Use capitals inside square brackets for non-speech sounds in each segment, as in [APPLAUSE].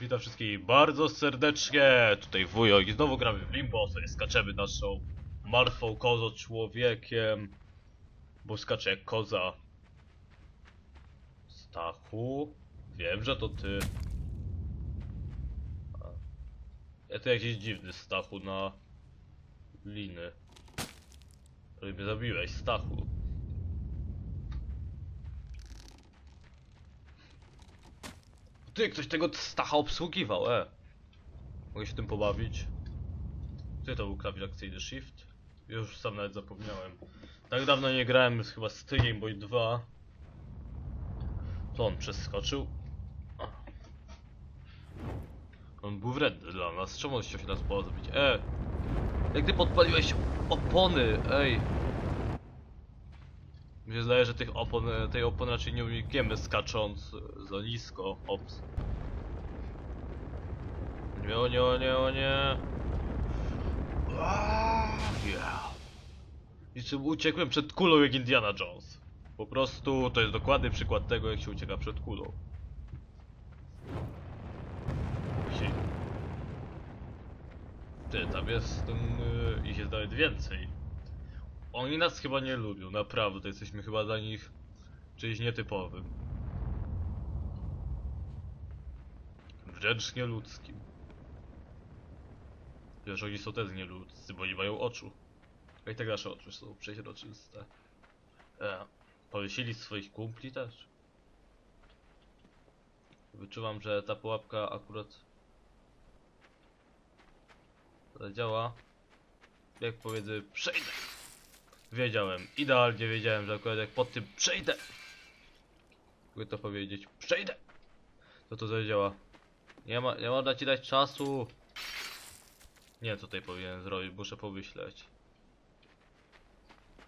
Witam wszystkich bardzo serdecznie, tutaj wujo i znowu gramy w Limbo, sobie skaczemy naszą martwą kozo człowiekiem, bo skacze jak koza. Stachu, wiem, że to ty. Ja to jakiś dziwny Stachu na liny. Ale mnie zabiłeś, Stachu. Ty, ktoś tego Stacha obsługiwał, e. Mogę się tym pobawić. Ty to był klawisz akcyjny Shift? Już sam nawet zapomniałem. Tak dawno nie grałem, chyba z The Game Boy 2. To on przeskoczył. On był wredny dla nas. Czemu on chciał się nas pozbyć? E! Jak ty podpaliłeś opony, ej! Mi się zdaje, że tych opon, tej opony raczej nie unikniemy skacząc za nisko. Ops. Nie, o nie, o nie, o nie. Aaaa, Yeah. Niczym uciekłem przed kulą jak Indiana Jones. Po prostu to jest dokładny przykład tego, jak się ucieka przed kulą. Ty, tam jest ten... Yy, ich jest nawet więcej. Oni nas chyba nie lubią, naprawdę. Jesteśmy chyba dla nich czymś nietypowym. Wręcz nieludzkim. Wiesz, oni są też nieludzcy, bo nie mają oczu. A i tak nasze oczy są przeźroczyste. E, powiesili swoich kumpli też. Wyczuwam, że ta pułapka akurat zadziała. Jak powiedzmy, przejdę. Wiedziałem, idealnie wiedziałem, że akurat jak pod tym przejdę. Mogę to powiedzieć, przejdę. To to zadziała. Nie ma, nie można ci dać czasu. Nie, co tutaj powinienem zrobić, muszę pomyśleć.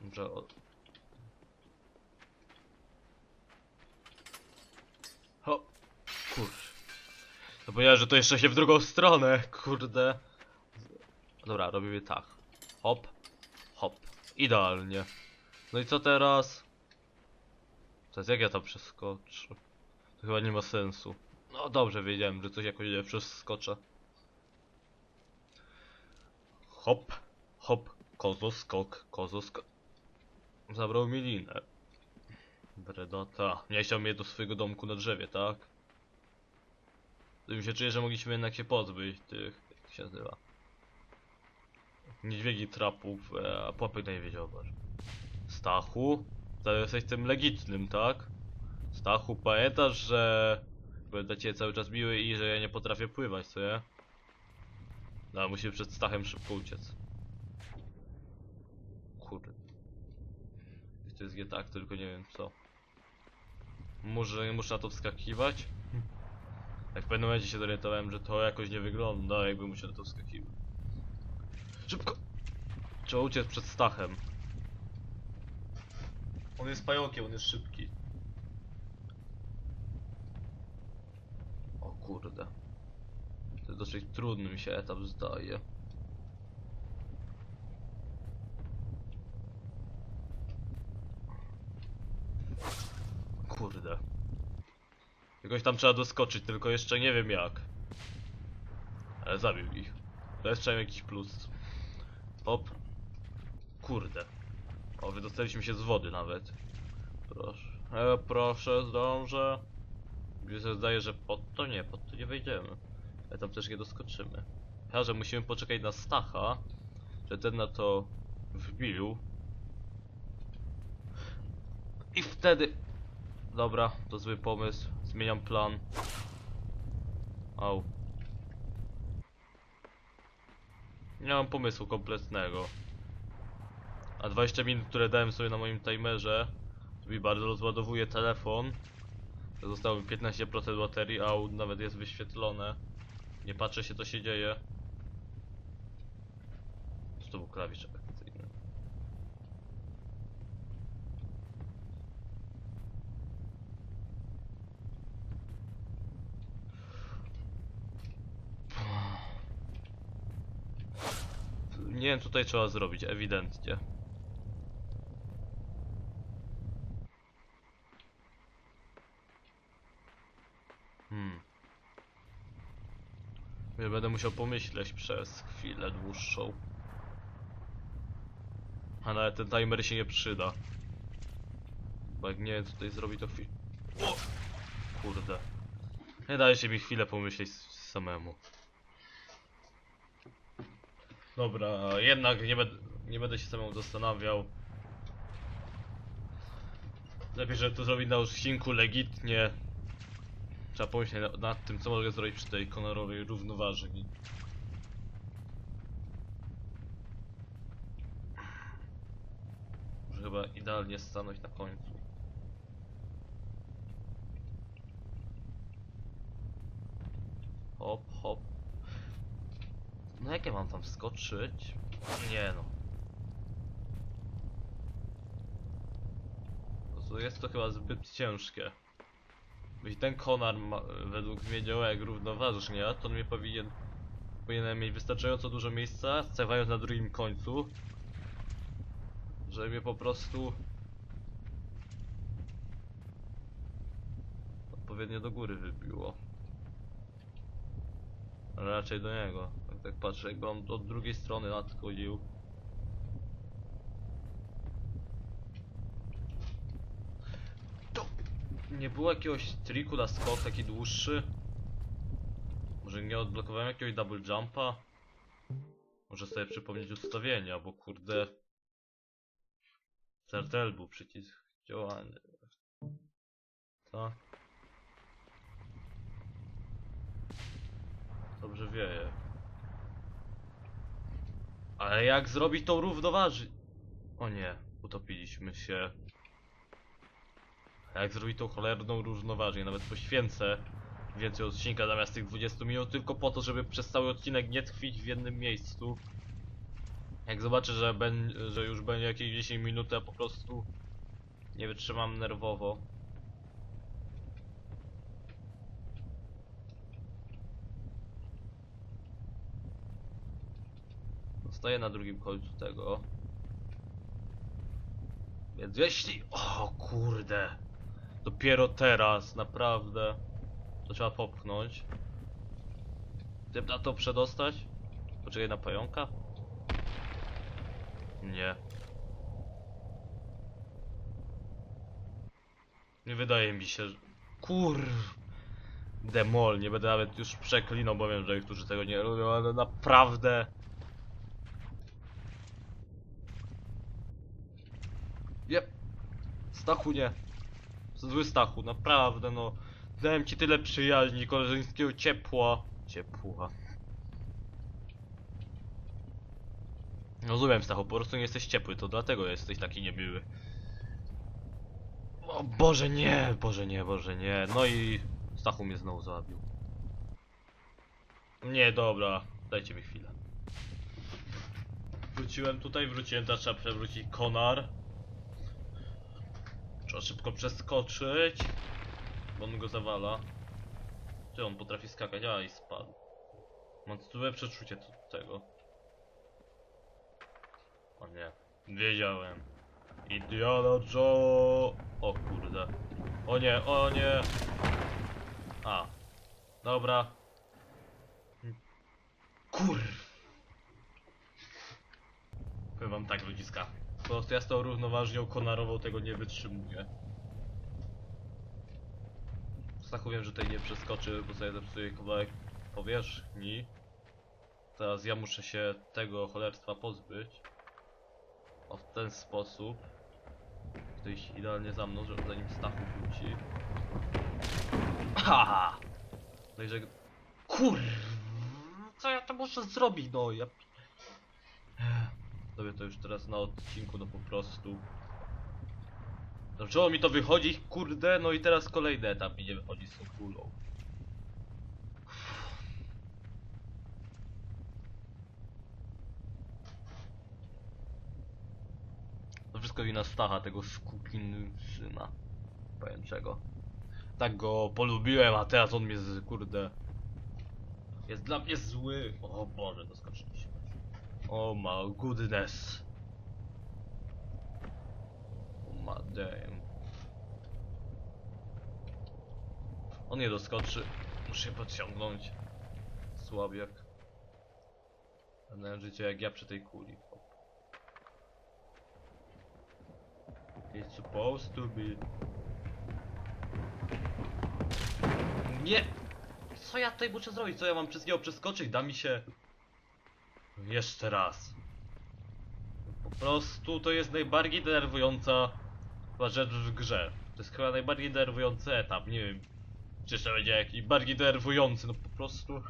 Może o... Ho! Kurczę. Zapomniałem, że to jeszcze się w drugą stronę, kurde. Dobra, robimy tak. Hop. Idealnie. No i co teraz? To jest jak ja tam przeskoczę? To chyba nie ma sensu. No dobrze, wiedziałem, że coś jakoś nie przeskoczę. Hop, hop, kozo skok, kozo skok. Zabrał mi linę. Bredota. Nie chciał mnie do swojego domku na drzewie, tak? To się czuje, że mogliśmy jednak się pozbyć tych, jak się nazywa. Niedźwiedzi trapów, e, a pułapek nie wiedział, Boże. Stachu? To jesteś tym legitnym, tak? Stachu, pamiętasz, że będę cię cały czas miły i że ja nie potrafię pływać, co nie? No, musimy przed Stachem szybko uciec. Kurde. To jest tak, tylko nie wiem co. Może nie muszę na to wskakiwać? Jak w pewnym momencie się zorientowałem, że to jakoś nie wygląda, jakby musiał na to wskakiwać. Szybko! Trzeba uciec przed Stachem. On jest pająkiem, on jest szybki. O kurde. To jest dosyć trudny mi się etap zdaje. Kurde. Jakoś tam trzeba doskoczyć, tylko jeszcze nie wiem jak. Ale zabił ich. To jest przynajmniej jakiś plus. Hop. Kurde. O, wydostaliśmy się z wody nawet. Proszę. E, proszę, zdążę. Mi się zdaje, że pod to nie, pod to nie wejdziemy. Ale tam też nie doskoczymy. Chyba, że musimy poczekać na Stacha, że ten na to wbił. I wtedy... Dobra, to zły pomysł. Zmieniam plan. Au. Nie mam pomysłu kompletnego. A 20 minut, które dałem sobie na moim timerze, to mi bardzo rozładowuje telefon. Zostało mi 15% baterii, a nawet jest wyświetlone. Nie patrzę się co się dzieje. Co to był klawisz akcyjny? Nie wiem co tutaj trzeba zrobić, ewidentnie. Hmm. Ja będę musiał pomyśleć przez chwilę dłuższą. A nawet ten timer się nie przyda. Bo jak nie tutaj zrobi to chwilę. Kurde. Nie dajcie mi chwilę pomyśleć samemu. Dobra, jednak nie, będę nie będę się samemu zastanawiał. Lepiej, żeby to zrobić na odcinku legitnie. Trzeba pomyśleć na- nad tym, co mogę zrobić przy tej kolorowej równoważni. Może chyba idealnie stanąć na końcu. Hop, hop. No jak ja mam tam wskoczyć? Nie no. Jest to chyba zbyt ciężkie. Jeśli ten konar ma, według mnie działa jak równoważnie, to on mnie powinien powinienem mieć wystarczająco dużo miejsca, stawając na drugim końcu, żeby mnie po prostu odpowiednio do góry wybiło. Raczej do niego. Tak patrzę, jakby on od drugiej strony nadchodził. To nie było jakiegoś triku na skok taki dłuższy? Może nie odblokowałem jakiegoś double jumpa? Muszę sobie przypomnieć ustawienia, bo kurde... Certel był przycisk działania. Co? Dobrze wieje. Ale jak zrobić tą równoważy? O nie, utopiliśmy się. A jak zrobić tą cholerną równoważnię? Nawet poświęcę więcej odcinka zamiast tych 20 minut tylko po to, żeby przez cały odcinek nie tkwić w jednym miejscu. Jak zobaczę, że, ben, że już będzie jakieś 10 minut, ja po prostu nie wytrzymam nerwowo. Stoję na drugim końcu tego. Więc jeśli... O kurde. Dopiero teraz, naprawdę. To trzeba popchnąć. Chcę na to przedostać? Poczekaj na pająka? Nie. Nie wydaje mi się, że... Kur... Demol, nie będę nawet już przeklinał, bo wiem, że niektórzy tego nie lubią, ale naprawdę... Stachu nie. Zły Stachu, naprawdę no. Dałem ci tyle przyjaźni, koleżeńskiego ciepła. Ciepła. Rozumiem Stachu, po prostu nie jesteś ciepły, to dlatego jesteś taki niemiły. O Boże nie, Boże nie, Boże nie. No i Stachu mnie znowu zabił. Nie, dobra, dajcie mi chwilę. Wróciłem tutaj, wróciłem, teraz trzeba przewrócić konar. Trzeba szybko przeskoczyć. Bo on go zawala. Czy on potrafi skakać? A i spadł. Mam złe przeczucie tego. O nie. Wiedziałem. Indiana Joe. O kurde. O nie, o nie. A. Dobra. Kur. Powiem wam tak ludziska. Po prostu ja z tą równoważnią konarową tego nie wytrzymuję. Stachu wiem, że tutaj nie przeskoczy, bo sobie zepsuje kawałek powierzchni. Teraz ja muszę się tego cholerstwa pozbyć. O w ten sposób. To iść idealnie za mną, żeby zanim Stachu wróci. Haha! No i że... Kur... Co ja to muszę zrobić, no ja... Sobie to już teraz na odcinku, no po prostu. Zaczęło mi to wychodzić, kurde, no i teraz kolejny etap mi nie wychodzi z tą kulą. To wszystko wina Stacha, tego syna pajęczego. Tak go polubiłem, a teraz on mnie z, kurde... Jest dla mnie zły. O Boże, doskoczyliśmy. Oh my goodness. Oh my damn. On nie doskoczy. Muszę podciągnąć. słabiak. Na życie jak ja przy tej kuli. It's supposed to be. Nie! Co ja tutaj muszę zrobić? Co ja mam wszystkiego przeskoczyć? Da mi się... Jeszcze raz. Po prostu to jest najbardziej denerwująca rzecz w grze. To jest chyba najbardziej denerwujący etap, nie wiem. Czy jeszcze będzie jakiś bardziej denerwujący, no po prostu...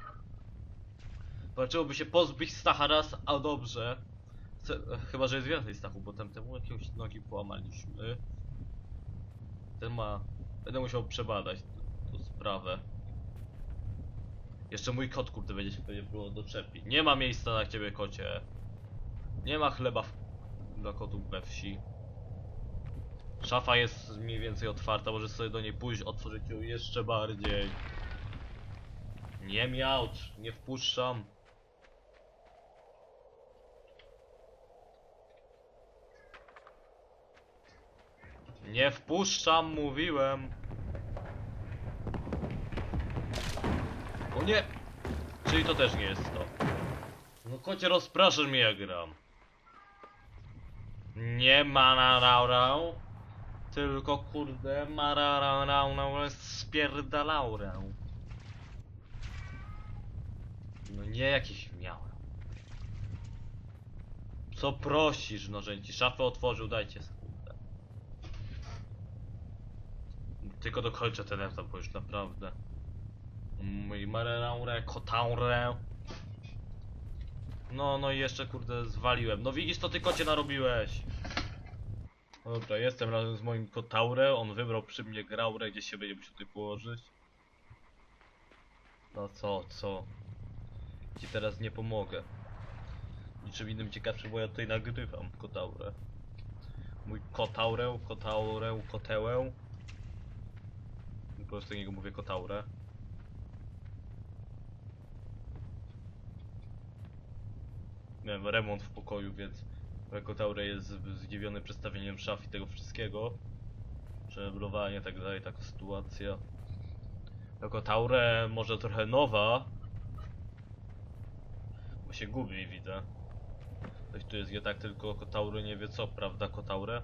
Walczyłoby się pozbyć Stacha raz, a dobrze. Chyba, że jest więcej Stachu, bo temu jakiegoś nogi połamaliśmy. Ten ma... Będę musiał przebadać tą sprawę. Jeszcze mój kot, kurde, będzie się pewnie było doczepi. Nie ma miejsca na ciebie, kocie. Nie ma chleba w... dla kotów we wsi. Szafa jest mniej więcej otwarta, możesz sobie do niej pójść, otworzyć ją jeszcze bardziej. Nie miałcz, nie wpuszczam. Nie wpuszczam, mówiłem. Nie! Czyli to też nie jest to. No kocie rozpraszasz mnie jak gram. Nie ma na raurał. Tylko kurde mararaurał spierdalaurę. No nie jakiś miałem. Co prosisz, nożęci? Szafę otworzył, dajcie skórę. Tylko dokończę ten etap, bo już naprawdę. Mój mararaurę, kotaurę. No, no i jeszcze kurde zwaliłem. No widzisz, to ty kocie narobiłeś. No Dobra, jestem razem z moim kotaurem. On wybrał przy mnie graurę, gdzie się będzie musiał tutaj położyć. No co, co? Ci teraz nie pomogę. Niczym innym ciekawszym, bo ja tutaj nagrywam kotaurę. Mój kotaurę, kotaurę, kotełę. Po prostu niego mówię kotaurę. Miałem remont w pokoju, więc Kotaure jest zdziwiony przedstawieniem szaf i tego wszystkiego. Przemeblowanie, tak dalej, taka sytuacja. Kotaure może trochę nowa. Bo się gubi, widzę. Ktoś tu jest tak, tylko Kotaury nie wie co, prawda Kotaure?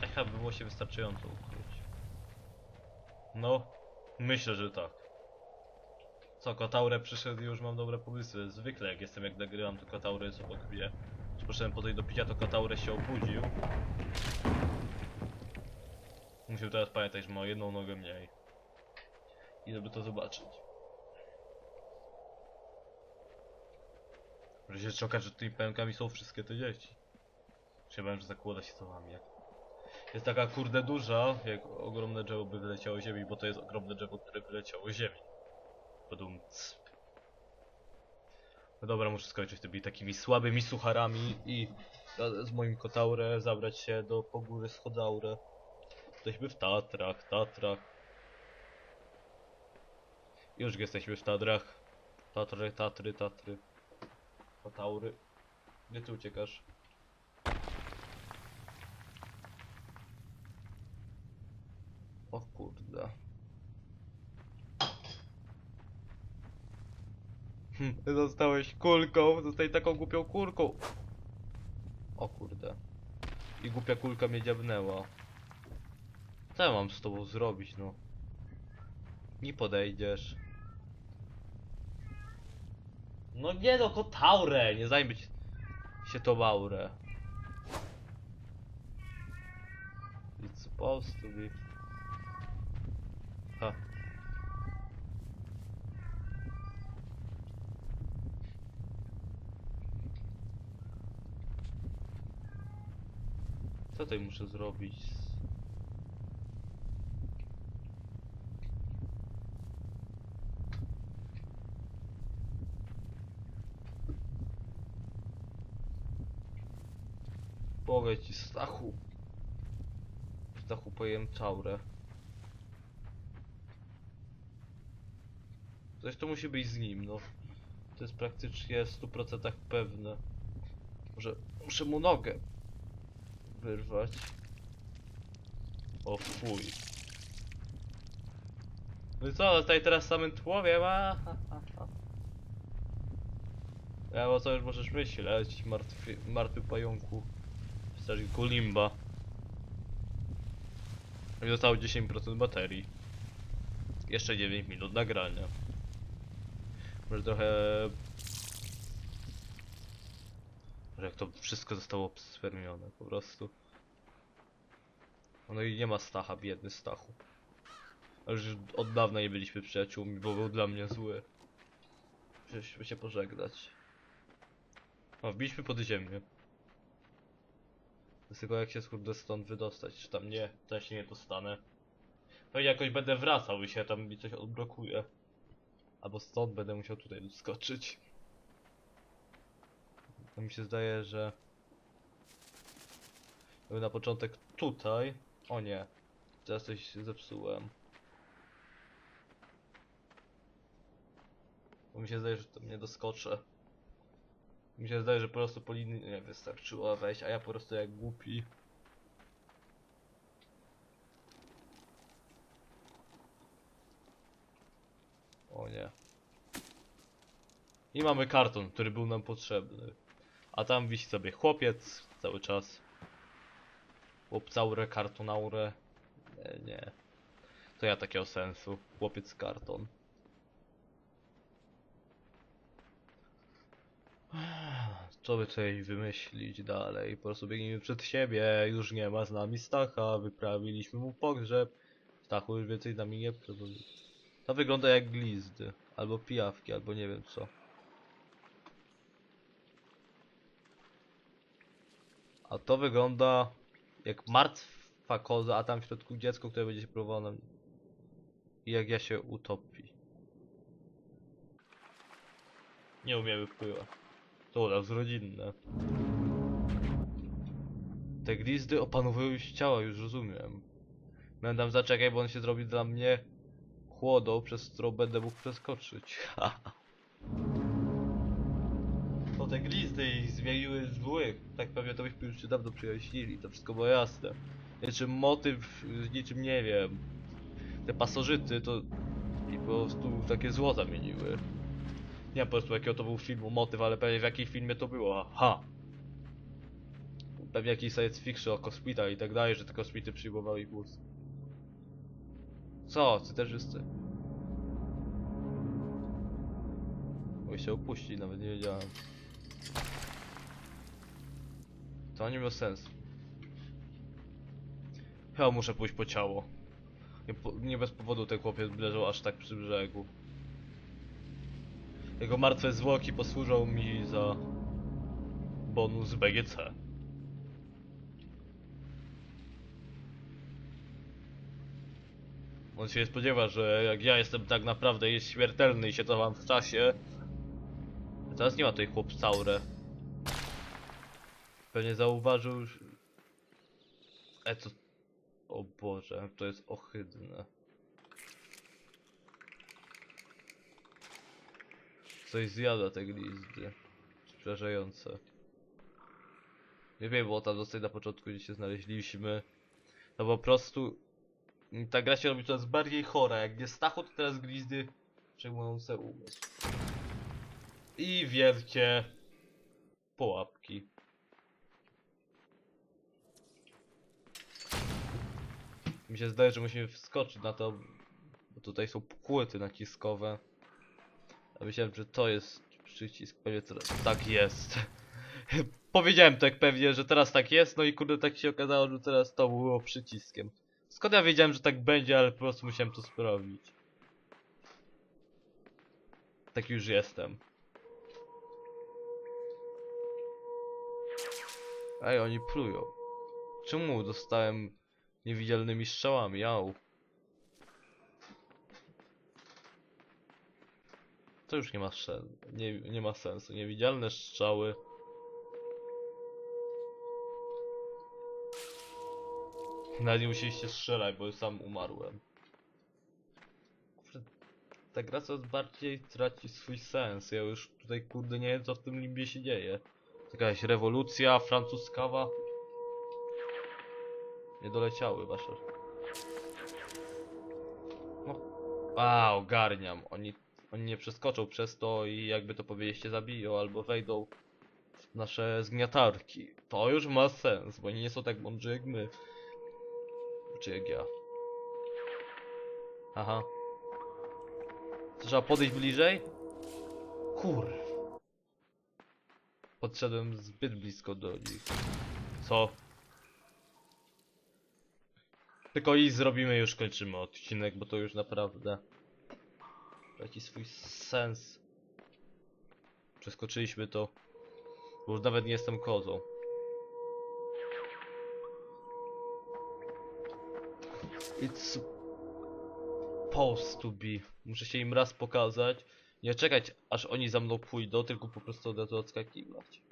Tak chyba by było się wystarczająco ukryć. No, myślę, że tak. Co, Kotaure przyszedł i już mam dobre pomysły. Zwykle jak jestem, jak nagrywam, to Kotaure jest obok mnie. Poszedłem po tej do picia, to Kotaure się obudził. Musiał teraz pamiętać, że ma jedną nogę mniej. I żeby to zobaczyć. Że się szoka, że tymi pękami są wszystkie te dzieci. Chciałem, że zakłada się słowami. Jak... Jest taka kurde duża, jak ogromne drzewo by wyleciało z ziemi, bo to jest ogromne drzewo, które wyleciało z ziemi. Podumc. No dobra, muszę skończyć tymi takimi słabymi sucharami i z moim kotaurę zabrać się do pogóry z Chodaurę. Jesteśmy w Tatrach, Tatrach. Już jesteśmy w Tatrach. Tatry, Tatry, Tatry. Kotaury. Gdzie ty uciekasz? O kurde. Hm, Zostałeś kulką, zostaj taką głupią kulką. O kurde. I głupia kulka mnie dziabnęła. Co ja mam z tobą zrobić, no? Nie podejdziesz. No nie no, kotaurę! Nie zajmę się, to maurę. It's supposed to be. Ha. Tutaj muszę zrobić? Powiem ci Stachu. Stachu pojem czaurę. Coś to musi być z nim, no. To jest praktycznie w 100% pewne. Może muszę mu nogę wyrwać. O fuj. No i co, zostaje teraz samym człowiekiem? A. Ja o co już możesz myśleć, martwy, martwy pająku. W strażniku Limba. I zostało 10% baterii. Jeszcze 9 minut nagrania. Może trochę... Jak to wszystko zostało obsfermione po prostu. No i nie ma Stacha, biedny Stachu. A już od dawna nie byliśmy przyjaciółmi, bo był dla mnie zły. Musieliśmy się pożegnać. O, wbiliśmy pod ziemię. Tylko jak się kurde stąd wydostać, czy tam nie, to ja się nie dostanę. Pewnie jakoś będę wracał i się tam mi coś odblokuje. Albo stąd będę musiał tutaj skoczyć. To mi się zdaje, że... Był na początek tutaj. O nie. Teraz coś zepsułem. Bo mi się zdaje, że tam nie doskoczę. Mi się zdaje, że po prostu po linii nie wystarczyło wejść, a ja po prostu jak głupi. O nie. I mamy karton, który był nam potrzebny. A tam wisi sobie chłopiec cały czas. Chłopcaurę, kartonaurę. Nie, nie. To ja takiego sensu. Chłopiec karton. [SIGHS] Co by tutaj wymyślić dalej? Po prostu biegniemy przed siebie, już nie ma z nami Stacha, wyprawiliśmy mu pogrzeb. Stachu już więcej z nami nie. To wygląda jak glizdy, albo pijawki, albo nie wiem co. A to wygląda jak martwa koza, a tam w środku dziecko, które będzie się próbowało nam... I jak ja się utopi. Nie umiemy pływać. To u nas rodzinne. Te glizdy opanowują już ciała, już rozumiem. Będę zaczekaj, bo on się zrobi dla mnie chłodą, przez którą będę mógł przeskoczyć. [LAUGHS] te glizdy ich zmieniły złych. Tak pewnie to byśmy już się dawno przyjaźnili, to wszystko było jasne. Niczym motyw, z niczym nie wiem. Te pasożyty to i po prostu takie zło zamieniły. Nie wiem po prostu jakiego to był filmu motyw, ale pewnie w jakim filmie to było. Ha! Pewnie jakiś science fiction o kosmitach i tak dalej, że te kosmity przyjmowały ich mózg. Co? Cyterzysty. Mogę się opuścić, nawet nie wiedziałem. To nie miało sensu. Chyba muszę pójść po ciało. Nie, po, nie bez powodu ten chłopiec leżał aż tak przy brzegu. Jego martwe zwłoki posłużą mi za bonus BGC. On się spodziewa, że jak ja jestem tak naprawdę jest śmiertelny i się cofam w czasie. Teraz nie ma tej chłopcaurę. Pewnie zauważył. E to... O Boże, to jest ohydne. Coś zjada te glizdy. Przerażające. Nie wiem, bo tam dosyć na początku, gdzie się znaleźliśmy. No po prostu... Ta gra się robi coraz bardziej chora. Jak nie Stachu, to teraz glizdy przejmują se umysł. I wielkie... Pułapki. Mi się zdaje, że musimy wskoczyć na to, bo tutaj są płyty naciskowe. Ja myślałem, że to jest przycisk, pewnie teraz tak jest. [LAUGHS] Powiedziałem tak pewnie, że teraz tak jest, no i kurde tak się okazało, że teraz to było przyciskiem. Skąd ja wiedziałem, że tak będzie, ale po prostu musiałem to sprawdzić. Tak już jestem. Ej, oni plują. Czemu dostałem niewidzialnymi strzałami? Au. To już nie ma. Nie, nie ma sensu. Niewidzialne strzały. Nawet nie musieliście strzelać, bo sam umarłem. Ta gra coraz bardziej traci swój sens. Ja już tutaj kurde nie wiem co w tym limbie się dzieje. Jakaś rewolucja francuskawa. Nie doleciały wasze. No. A, ogarniam. Oni oni nie przeskoczą przez to i jakby to powiedzieć zabiją albo wejdą w nasze zgniatarki. To już ma sens, bo oni nie są tak mądrzy jak my. Czy jak ja. Aha. Trzeba podejść bliżej? Kur. Podszedłem zbyt blisko do nich. Co? Tylko i zrobimy już kończymy odcinek, bo to już naprawdę traci swój sens. Przeskoczyliśmy to. Bo już nawet nie jestem kozą. It's supposed to be. Muszę się im raz pokazać. Nie czekać aż oni za mną pójdą, tylko po prostu od razu odskakiwać.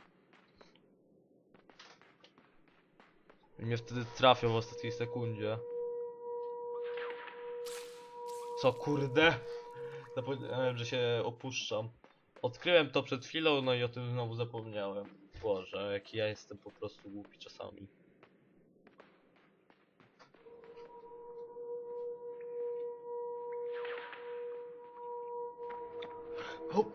I mnie wtedy trafią w ostatniej sekundzie. Co kurde? Zapomniałem, że się opuszczam. Odkryłem to przed chwilą, no i o tym znowu zapomniałem. Boże, jaki ja jestem po prostu głupi czasami. Hop.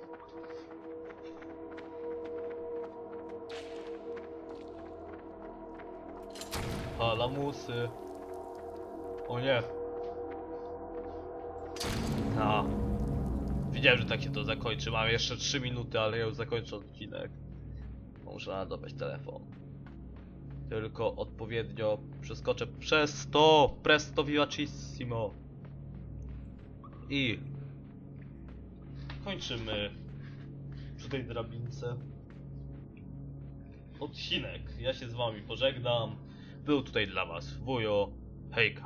A, lamusy. O nie. A. Wiedziałem, że tak się to zakończy. Mam jeszcze 3 minuty, ale ja już zakończę odcinek. Muszę nadobyć telefon. Tylko odpowiednio przeskoczę przez to! Presto vivacissimo! I kończymy przy tej drabince odcinek. Ja się z wami pożegnam. Był tutaj dla was wujo. Hejka.